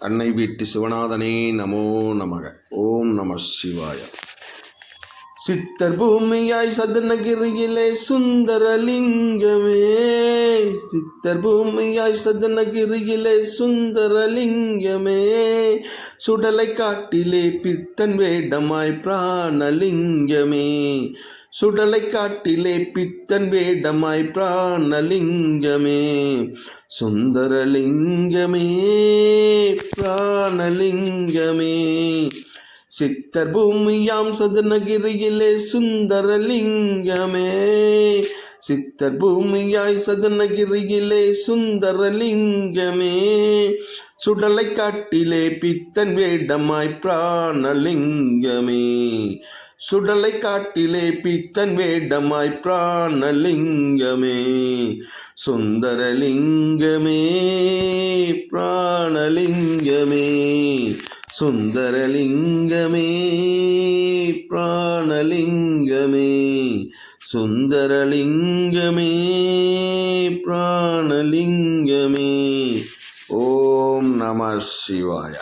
அன்னை வீட்டு சிவநாதனே நமோ நமக. ஓம் நம சிவாய. சித்தர் பூமியாய் சதனகிரியிலே சுந்தரலிங்கமே. சித்தர் பூமியாய் சதனகிரியிலே சுந்தரலிங்கமே. சுடலை காட்டிலே பித்தன் வேடமாய் பிராணலிங்கமே. சுடலை காட்டிலே பித்தன் வேடமாய் பிராணலிங்கமே. சுந்தரலிங்கமே பிராணலிங்கமே. சித்தர் பூமியாம் சதனகிரியிலே சுந்தரலிங்கமே. சித்தர் பூமியாய் சதனகிரியிலே சுந்தரலிங்கமே. சுடலை காட்டிலே பித்தன் வேடமாய் பிராணலிங்கமே. சுடலை காட்டிலே பித்தன் வேடமாய் பிராணலிங்கமே. சுந்தரலிங்கமே பிராணலிங்கமே. சுந்தரலிங்கமே பிராணலிங்கமே. சுந்தரலிங்கமே பிராணலிங்கமே. ஓம் நம சிவாய